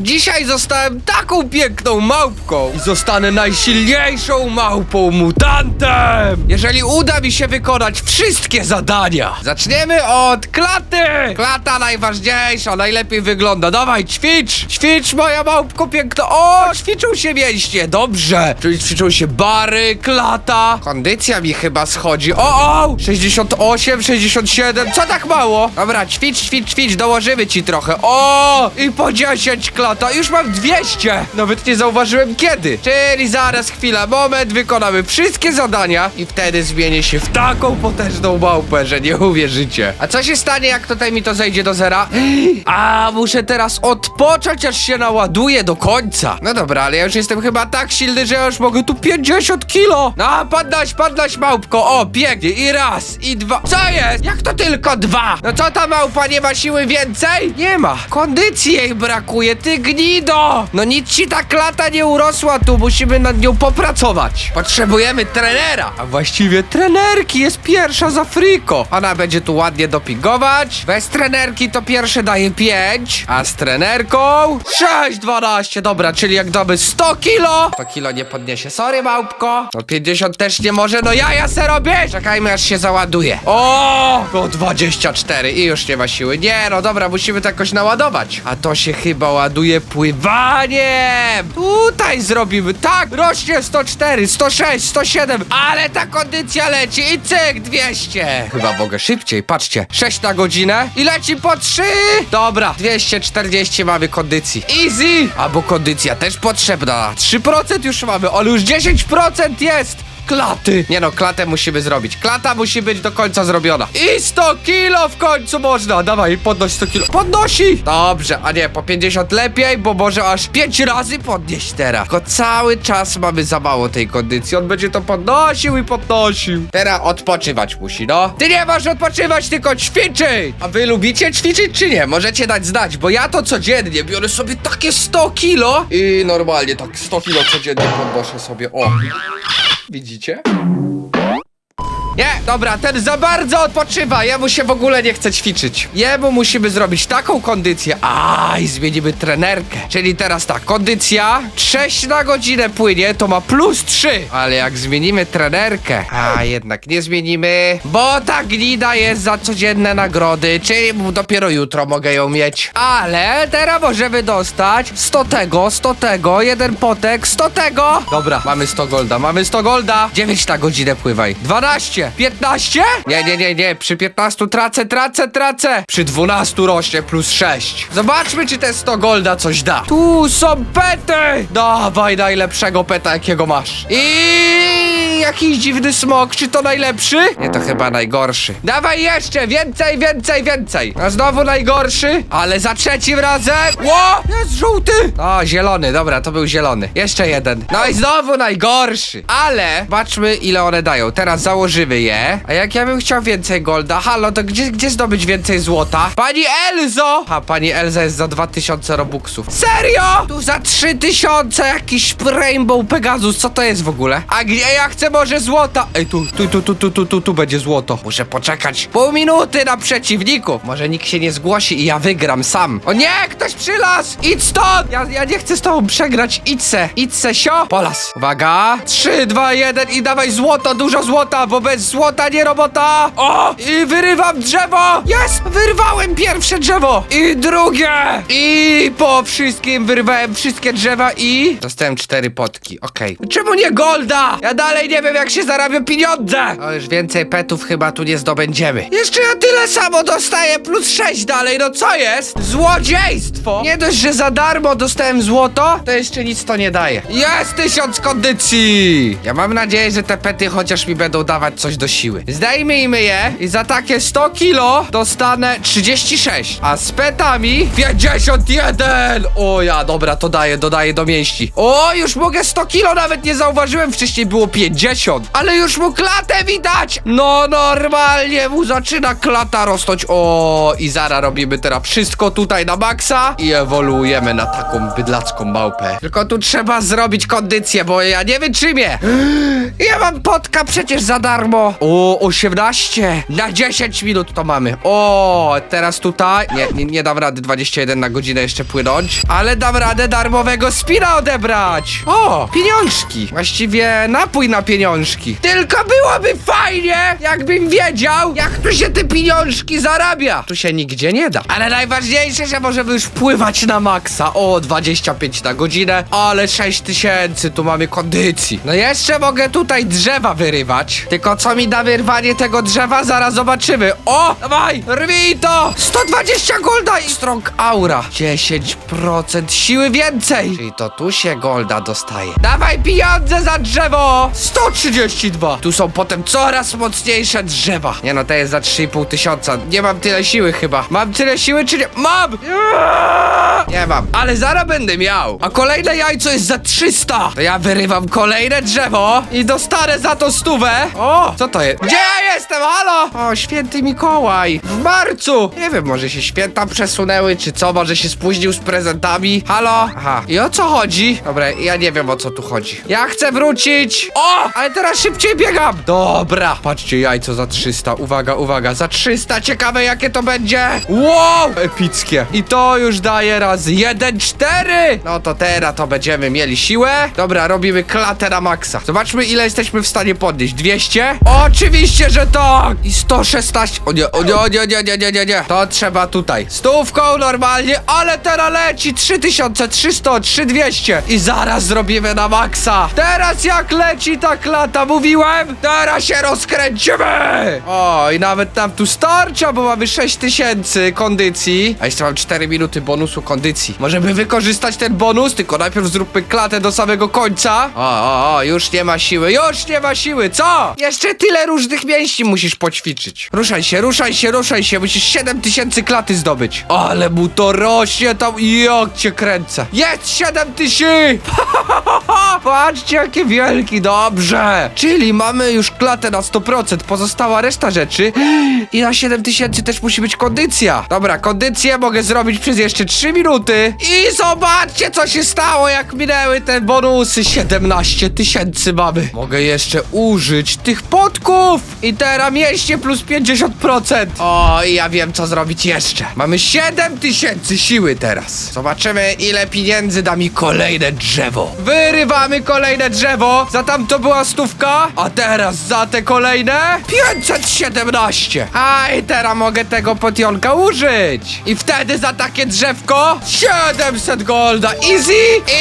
Dzisiaj zostałem taką piękną małpką i zostanę najsilniejszą małpą mutantem! Jeżeli uda mi się wykonać wszystkie zadania. Zaczniemy od klaty! Klata najważniejsza, najlepiej wygląda. Dawaj, ćwicz! Ćwicz, moja małpko piękna. O, ćwiczą się mięśnie, dobrze. Czyli ćwiczą się bary, klata. Kondycja mi chyba schodzi. O, o! 68, 67, co tak mało? Dobra, ćwicz, ćwicz, ćwicz, dołożymy ci trochę. O! I po 10 klata, już mam 200. Nawet nie zauważyłem kiedy. Czyli zaraz, chwila, moment, wykonamy wszystkie zadania i wtedy zmienię się w taką potężną małpę, że nie uwierzycie. A co się stanie, jak tutaj mi to zejdzie do zera? A, muszę teraz odpocząć, aż się naładuje do końca. No dobra, ale ja już jestem chyba tak silny, że ja już mogę tu 50 kilo. No, padłaś, padłaś, małpko. O, pięknie. I raz, i dwa. Co jest? Jak to tylko dwa? No co ta małpa, nie ma siły więcej? Nie ma. Kondycji jej brakuje, ty gnido. No nic ci ta klata nie urosła tu, musimy nad nią popracować. Potrzebujemy trenera. A właściwie trenerki jest pierwsza z Afriko. Ona będzie tu ładnie dopingować. Bez trenerki to pierwsze daje 5, a z trenerką 6, 12. Dobra, czyli jak damy 100 kilo, to kilo nie podniesie. Sorry, małpko. No 50 też nie może, no ja ja se robię. Czekajmy aż się załaduje. O, o 24 i już nie ma siły. Nie, no dobra, musimy to jakoś naładować. A to się chyba ładuje pływaniem. Tutaj zrobimy. Tak, rośnie 104, 106, 107, ale ta kondycja leci i cyk 200. Chyba mogę szybciej, patrzcie. 6 na godzinę i leci po 3. Dobra, 240 mamy kondycji. Easy. Albo kondycja też potrzebna. 3% już mamy, ale już 10% jest. Klaty! Nie no, klatę musimy zrobić. Klata musi być do końca zrobiona. I 100 kilo w końcu można! Dawaj, podnoś 100 kilo. Podnosi! Dobrze, a nie, po 50 lepiej, bo może aż 5 razy podnieść teraz. Tylko cały czas mamy za mało tej kondycji. On będzie to podnosił i podnosił. Teraz odpoczywać musi, no. Ty nie masz odpoczywać, tylko ćwiczyć! A wy lubicie ćwiczyć czy nie? Możecie dać znać, bo ja to codziennie biorę sobie takie 100 kilo i normalnie tak 100 kilo codziennie podnoszę sobie. O! Widzicie? Nie, dobra, ten za bardzo odpoczywa. Jemu się w ogóle nie chce ćwiczyć. Jemu musimy zrobić taką kondycję. A i zmienimy trenerkę. Czyli teraz tak, kondycja 6 na godzinę płynie, to ma plus 3. Ale jak zmienimy trenerkę, a jednak nie zmienimy, bo ta glida jest za codzienne nagrody, czyli dopiero jutro mogę ją mieć. Ale teraz możemy dostać 100 tego, 100 tego, jeden potek, 100 tego. Dobra, mamy 100 golda, mamy 100 golda. 9 na godzinę pływaj. 12, 15? Nie, nie, nie, nie. Przy 15 tracę, tracę, tracę. Przy 12 rośnie plus 6. Zobaczmy, czy te 100 golda coś da. Tu są pety. Dawaj najlepszego peta, jakiego masz. I jakiś dziwny smok. Czy to najlepszy? Nie, to chyba najgorszy. Dawaj jeszcze, więcej, więcej, więcej. A znowu najgorszy, ale za trzecim razem. Ło! Jest żółty. O, zielony, dobra, to był zielony. Jeszcze jeden. No i znowu najgorszy. Ale zobaczmy, ile one dają. Teraz założymy je. A jak ja bym chciał więcej golda? Halo, to gdzie, gdzie zdobyć więcej złota? Pani Elzo! A pani Elza jest za 2000 robuxów. Serio? Tu za 3000 jakiś Rainbow Pegasus. Co to jest w ogóle? A gdzie ja chcę może złota? Ej, tu, tu, tu, tu, tu, tu, tu, tu będzie złoto. Muszę poczekać pół minuty na przeciwników. Może nikt się nie zgłosi i ja wygram sam. O nie, ktoś przylas! Idź stąd! Ja, ja nie chcę z tobą przegrać. Idź se, idź se, sio. Polas. Uwaga. 3, 2, 1 i dawaj złoto, dużo złota, bo bez złota nie robota. O! I wyrywam drzewo! Jest! Wyrwałem pierwsze drzewo! I drugie! I po wszystkim wyrwałem wszystkie drzewa i... Dostałem cztery potki, okej. Czemu nie golda? Ja dalej nie wiem, jak się zarabia pieniądze! O, już więcej petów chyba tu nie zdobędziemy. Jeszcze ja tyle samo dostaję, plus sześć dalej, no co jest? Złodziejstwo! Nie dość, że za darmo dostałem złoto, to jeszcze nic to nie daje. Jest tysiąc kondycji! Ja mam nadzieję, że te pety chociaż mi będą dawać coś do siły. Zdejmijmy je i za takie 100 kilo dostanę 36, a z petami 51! O ja, dobra, to daję, dodaję do mięści. O, już mogę 100 kilo, nawet nie zauważyłem, wcześniej było 50. 50. Ale już mu klatę widać! No normalnie mu zaczyna klata rosnąć. O, i zara robimy teraz wszystko tutaj na maksa i ewoluujemy na taką bydlacką małpę. Tylko tu trzeba zrobić kondycję, bo ja nie wytrzymię. Ja mam potka przecież za darmo. O, 18 na 10 minut to mamy. O, teraz tutaj. Nie, nie, nie dam rady 21 na godzinę jeszcze płynąć, ale dam radę darmowego spina odebrać. O, pieniążki. Właściwie napój na pieniążki. Tylko byłoby fajnie, jakbym wiedział, jak tu się te pieniążki zarabia. Tu się nigdzie nie da. Ale najważniejsze, że możemy już wpływać na maksa. O, 25 na godzinę, ale 6 tysięcy, tu mamy kondycji. No jeszcze mogę tutaj drzewa wyrywać. Tylko co mi da wyrwanie tego drzewa, zaraz zobaczymy. O, dawaj, rwij to! 120 golda i strong aura. 10% siły więcej. Czyli to tu się golda dostaje. Dawaj pieniądze za drzewo! 132. Tu są potem coraz mocniejsze drzewa. Nie no, to jest za 3,5 tysiąca. Nie mam tyle siły chyba. Mam tyle siły czy nie? Mam! Nie mam, ale zaraz będę miał. A kolejne jajco jest za 300. To ja wyrywam kolejne drzewo i dostanę za to stówę. O, co to jest? Gdzie ja jestem? Halo? O, święty Mikołaj. W marcu. Nie wiem, może się święta przesunęły, czy co? Może się spóźnił z prezentami. Halo? Aha. I o co chodzi? Dobra, ja nie wiem o co tu chodzi. Ja chcę wrócić. O, ale teraz szybciej biegam. Dobra. Patrzcie, jajco za 300. Uwaga, uwaga. Za 300. Ciekawe jakie to będzie. Wow, epickie. I to już daje razy 1, 4. No to teraz to będziemy mieli siłę. Dobra, robimy klatę na maksa. Zobaczmy ile jesteśmy w stanie podnieść. 200? Oczywiście, że tak. I 116. O nie, o nie, o nie, nie, nie, nie, nie, nie. To trzeba tutaj. Stówką normalnie, ale teraz leci 3300, 3200. I zaraz zrobimy na maksa. Teraz jak leci ta klata, mówiłem? Teraz się rozkręcimy. O, i nawet nam tu starcza, bo mamy 6000 kondycji. A jeszcze mam 4 minuty bonusu kondycji. Możemy wykorzystać ten bonus, tylko najpierw zróbmy klatę do samego końca. O, o, o, już nie ma siły, już nie ma siły, co? Jeszcze tyle różnych mięśni musisz poćwiczyć. Ruszaj się, ruszaj się, ruszaj się, musisz 7000 klaty zdobyć. Ale mu to rośnie tam, jak cię kręcę. Jest 7000! Patrzcie, jakie wielki, dobrze. Czyli mamy już klatę na 100%, pozostała reszta rzeczy. I na 7000 też musi być kondycja. Dobra, kondycję mogę zrobić przez jeszcze 3 minuty. I zobaczcie, co się stało, jak minęły te bonusy. 17 tysięcy mamy. Mogę jeszcze użyć tych podków. I teraz mieście plus 50%. O, ja wiem, co zrobić jeszcze. Mamy 7 tysięcy siły teraz. Zobaczymy, ile pieniędzy da mi kolejne drzewo. Wyrywamy kolejne drzewo. Za tamto była stówka. A teraz za te kolejne 517. A i teraz mogę tego potionka użyć. I wtedy za takie drzewko 700 golda. Easy.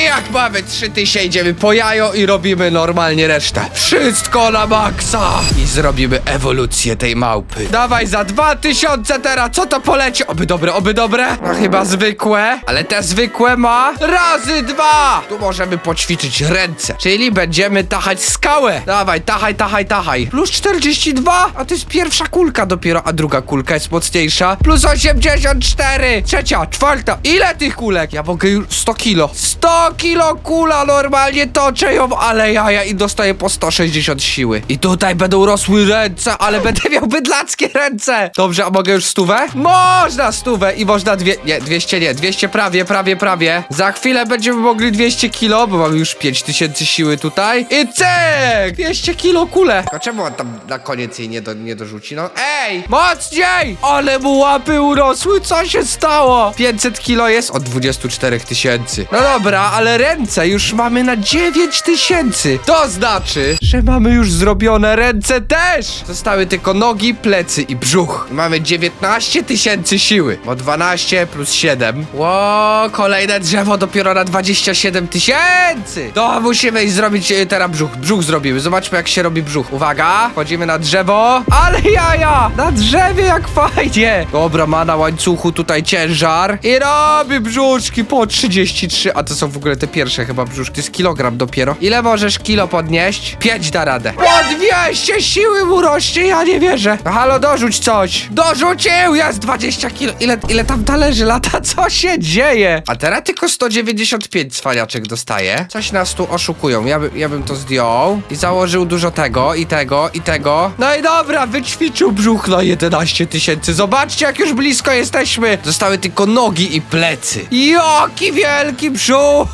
I jak mamy 3000 idziemy po jajo i robimy normalnie resztę. Wszystko na maksa. I zrobimy ewolucję tej małpy. Dawaj za 2000 teraz. Co to poleci? Oby dobre, oby dobre. No chyba zwykłe. Ale te zwykłe ma razy dwa. Tu możemy poćwiczyć ręce. Czyli będziemy tachać skałę. Dawaj, tachaj, tachaj, tachaj. Plus 42. A to jest pierwsza kulka dopiero, a druga kulka jest mocniejsza. Plus 84. Trzecia, czwarta. Ile tych kulek? Ja mogę już 100 kilo. 100 kilo kula. Normalnie toczę ją, ale jaja i dostaję po 160 siły. I tutaj będą rosły ręce, ale będę miał bydlackie ręce. Dobrze, a mogę już stówę? Można stówę i można dwie... Nie, 200 nie, 200 prawie, prawie, prawie. Za chwilę będziemy mogli 200 kilo, bo mamy już 5000 siły tutaj. I cyk! 200 kilo kule. A czemu on tam na koniec jej nie, do, nie dorzuci? No ej! Mocniej! Ale mu łapy urosły, co się stało? 500 kilo jest od 24 tysięcy. No dobra, ale ręce już mamy na 9 tysięcy. To znaczy, że mamy już zrobione ręce też. Zostały tylko nogi, plecy i brzuch. Mamy 19 tysięcy siły, bo 12 plus 7. Ło, kolejne drzewo dopiero na 27 tysięcy. To musimy zrobić e, teraz brzuch. Brzuch zrobimy. Zobaczmy, jak się robi brzuch. Uwaga, wchodzimy na drzewo. Ale jaja! Na drzewie jak fajnie. Dobra, ma na łańcuchu tutaj ciężar i robi brzuszki po 33, a to są w ogóle te pierwsze chyba brzuszki, jest kilogram dopiero. Ile możesz kilo podnieść? 5 da radę. Po 200 siły mu rośnie, ja nie wierzę. No halo, dorzuć coś. Dorzucił, jest 20 kilo. Ile, ile tam talerzy lata? Co się dzieje? A teraz tylko 195 cwaniaczek dostaje. Coś nas tu oszukują. Ja, by, ja bym to zdjął i założył dużo tego, i tego, i tego. No i dobra, wyćwiczył brzuch na 11 tysięcy. Zobaczcie, jak już blisko jesteśmy. Zostały tylko nogi i plecy. Jaki wielki brzuch!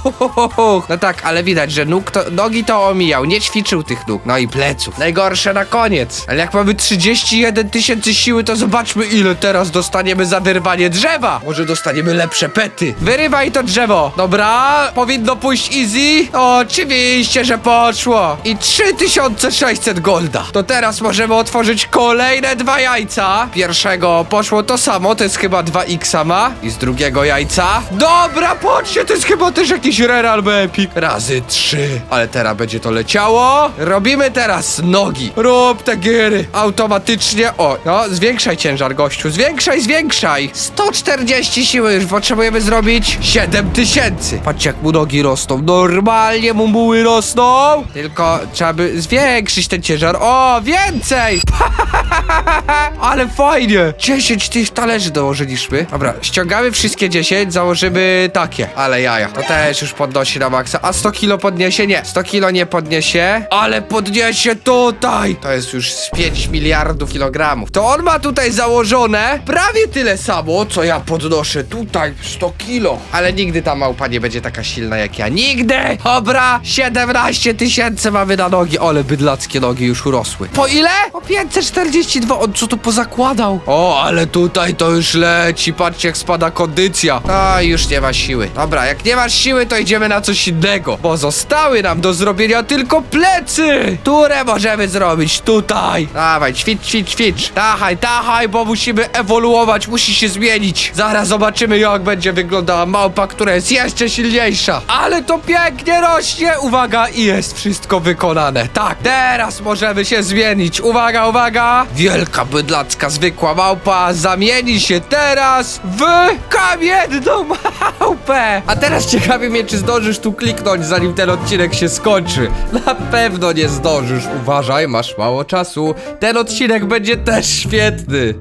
No tak, ale widać, że nóg to, nogi to omijał. Nie ćwiczył tych nóg. No i pleców. Najgorsze na koniec. Ale jak mamy 31 tysięcy siły, to zobaczmy, ile teraz dostaniemy za wyrwanie drzewa. Może dostaniemy lepsze pety. Wyrywaj to drzewo. Dobra, powinno pójść easy. Oczywiście, że poszło. I 3600 golda. To teraz możemy otworzyć kolejne dwa jajca. Pierwszego poszło to samo, to jest chyba 2x ma. I z drugiego jajca. Dobra, patrzcie, to jest chyba też jakiś rare albo epic. Razy trzy. Ale teraz będzie to leciało. Robimy teraz nogi. Rób te giery. Automatycznie. O, no, zwiększaj ciężar, gościu. Zwiększaj, zwiększaj. 140 siły już potrzebujemy zrobić 7000. Patrzcie, jak mu nogi rosną. Normalnie mu muły rosną. Tylko trzeba by zwiększyć ten ciężar. O, więcej! Ale fajnie! 10 tych talerzy dołożyliśmy. Dobra, ściągamy wszystkie 10, założymy takie. Ale jaja. To też już podnosi na maksa. A 100 kilo podniesie? Nie. 100 kilo nie podniesie, ale podniesie tutaj. To jest już z 5 miliardów kilogramów. To on ma tutaj założone prawie tyle samo, co ja podnoszę tutaj 100 kilo. Ale nigdy ta małpa nie będzie taka silna jak ja. Nigdy! Dobra, 17 tysięcy mamy na nogi. Ale bydlackie nogi już urosły. Po ile? Po 542. On co tu pozakładał? O, ale tutaj to już leci. Patrzcie, jak spada kondycja. A, już nie ma siły. Dobra, jak nie masz siły, to idziemy na coś innego. Bo zostały nam do zrobienia tylko plecy, które możemy zrobić tutaj. Dawaj, ćwicz, ćwicz, ćwicz. Tachaj, tachaj, bo musimy ewoluować, musi się zmienić. Zaraz zobaczymy, jak będzie wyglądała małpa, która jest jeszcze silniejsza. Ale to pięknie rośnie. Uwaga, i jest wszystko wykonane. Tak, teraz możemy się zmienić. Uwaga, uwaga. Wielka bydlacka zwykła małpa zamieni się teraz w kamienną małpę. A teraz ciekawi mnie, czy zdążysz tu kliknąć, zanim ten odcinek się skończy. Na pewno nie zdążysz. Uważaj, masz mało czasu. Ten odcinek będzie też świetny.